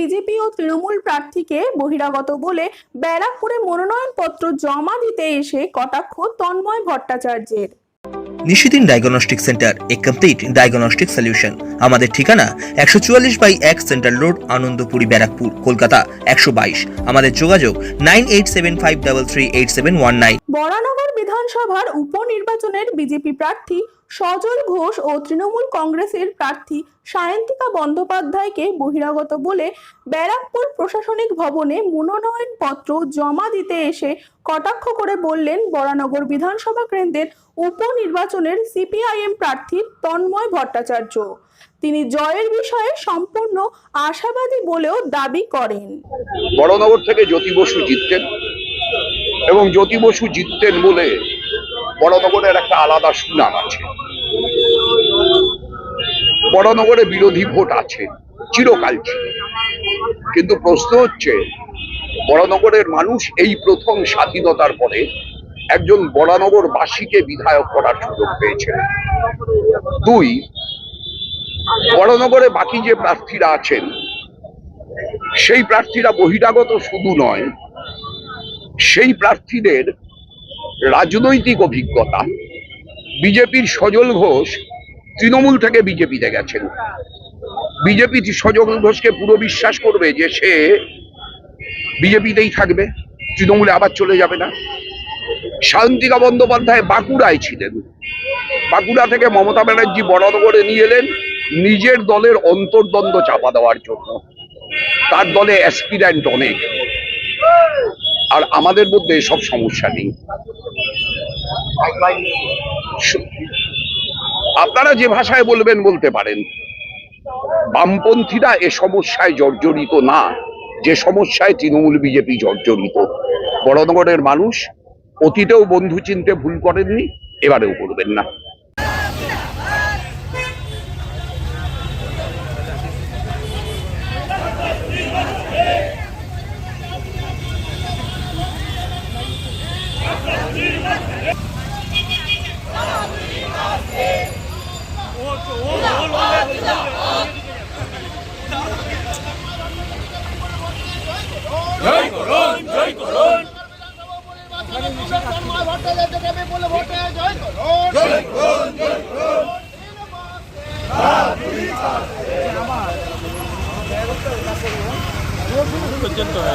BJP ও তৃণমূল প্রার্থীকে বহিরাগত বলে ব্যারাকপুরে মনোনয়নপত্র জমা দিতে এসে কটাক্ষ তন্ময় ভট্টাচার্যের। Nishidin diagnostic centre, a complete diagnostic solution আমাদের ঠিকানা একশো চুয়াল্লিশ বাই এক সেন্ট্রাল রোড, আনন্দপুরি ব্যারাকপুর, কলকাতা একশো বাইশ। আমাদের যোগাযোগ nine eight seven five double three eight seven one nine. Baranagar বিধানসভার উপনির্বাচনের বিজেপি প্রার্থী সজল ঘোষ ও তৃণমূল কংগ্রেসের প্রার্থী সায়ন্তিকা বন্দ্যোপাধ্যায়কে বহিরাগত বলে ব্যারাকপুর প্রশাসনিক ভবনে মনোনয়নপত্র জমা দিতে এসে কটাক্ষ করে বললেন বরানগর বিধানসভা কেন্দ্রের উপনির্বাচনের সিপিআইএম প্রার্থী তন্ময় ভট্টাচার্য। তিনি জয়ের বিষয়ে সম্পূর্ণ আশাবাদী বলেও দাবি করেন। বড়নগর থেকে জ্যোতি বসু জিততেন। এবং জ্যোতি বসু জিততেন বলে বড়নগরের একটা আলাদা সুনাম আছে। বড়নগরে বিরোধী ভোট আছে, চিরকাল ছিল। কিন্তু প্রশ্ন হচ্ছে, বড়নগরের মানুষ এই প্রথম স্বাধীনতার পরে একজন বড়নগর বাসীকে বিধায়ক করার সুযোগ পেয়েছেন। দুই, বড়নগরে বাকি যে প্রার্থীরা আছেন, সেই প্রার্থীরা বহিরাগত শুধু নয় সেই প্রার্থীদের রাজনৈতিক অভিজ্ঞতা, বিজেপির সজল ঘোষ তৃণমূল থেকে বিজেপিতে গেছেন। বিজেপি সজল ঘোষকে পুরো বিশ্বাস করবে যে সে বিজেপিতেই থাকবে, তৃণমূলে আবার চলে যাবে না। শান্তিকা বন্দ্যোপাধ্যায় বাঁকুড়ায় ছিলেন। বাঁকুড়া থেকে মমতা ব্যানার্জি বড়নগরে নিয়ে এলেন নিজের দলের অন্তর্দ্বন্দ্ব চাপা দেওয়ার জন্য। তার দলে অ্যাসপির্যান্ট অনেক। আর আমাদের মধ্যে এসব সমস্যা নেই। আপনারা যে ভাষায় বলবেন বলতে পারেন। বামপন্থীরা এ সমস্যায় জর্জরিত না, যে সমস্যায় তৃণমূল বিজেপি জর্জরিত। বড়নগরের মানুষ অতীতেও বন্ধু চিনতে ভুল করেননি, এবারেও করবেন না